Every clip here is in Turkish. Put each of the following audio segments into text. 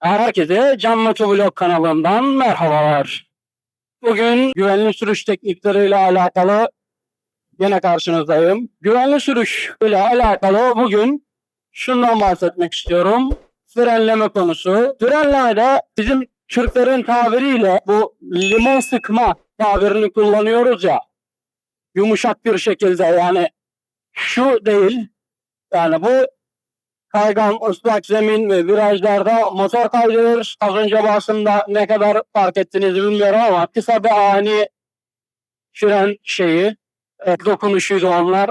Herkese Can Motovlog kanalından merhabalar. Bugün güvenli sürüş teknikleriyle alakalı yine karşınızdayım. Güvenli sürüş ile alakalı bugün şundan bahsetmek istiyorum. Frenleme konusu. Frenlerde bizim Türklerin tabiriyle bu limon sıkma tabirini kullanıyoruz ya. Yumuşak bir şekilde yani şu değil. Yani bu kaygan ıslak zemin ve virajlarda motor kaydırır. Az önce basında ne kadar fark ettiniz bilmiyorum ama kısa bir ani fren şeyi e, dokunuşuydu onlar.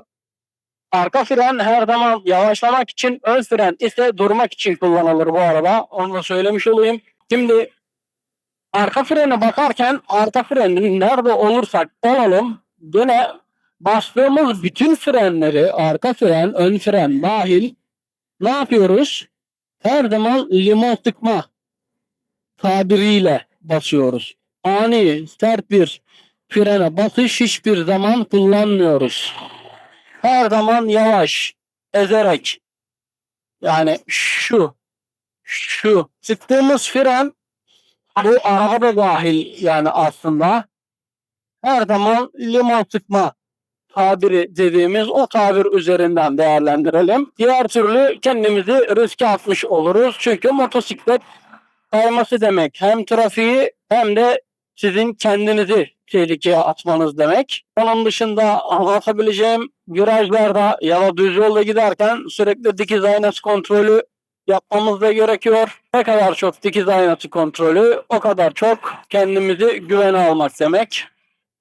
Arka fren her zaman yavaşlamak için, ön fren ise durmak için kullanılır bu arada. Onu da söylemiş olayım. Şimdi arka frene bakarken arka frenin nerede olursak olalım gene bastığımız bütün frenleri arka fren, ön fren dahil ne yapıyoruz? Her zaman limon sıkma tabiriyle basıyoruz. Ani, sert bir frene basış hiçbir zaman kullanmıyoruz. Her zaman yavaş, ezerek. Yani şu, şu. Sıktığımız fren bu araba da dahil yani aslında. Her zaman limon sıkma tabiri dediğimiz o tabir üzerinden değerlendirelim. Diğer türlü kendimizi riske atmış oluruz. Çünkü motosiklet kayması demek. Hem trafiği hem de sizin kendinizi tehlikeye atmanız demek. Onun dışında anlatabileceğim virajlarda ya da düz yolda giderken sürekli dikiz aynası kontrolü yapmamız da gerekiyor. Ne kadar çok dikiz aynası kontrolü o kadar çok kendimizi güvene almak demek.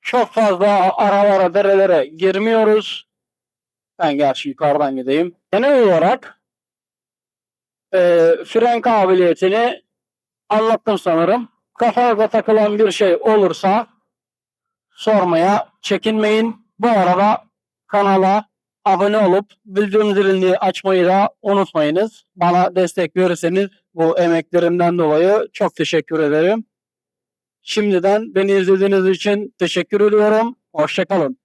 Çok fazla aralara, derelere girmiyoruz. Ben gerçi yukarıdan gideyim. Genel olarak e, fren kabiliyetini anlattım sanırım. Kafanıza takılan bir şey olursa sormaya çekinmeyin. Bu arada kanala abone olup bildirim zilini açmayı da unutmayınız. Bana destek verirseniz bu emeklerimden dolayı çok teşekkür ederim. Şimdiden beni izlediğiniz için teşekkür ediyorum. Hoşçakalın.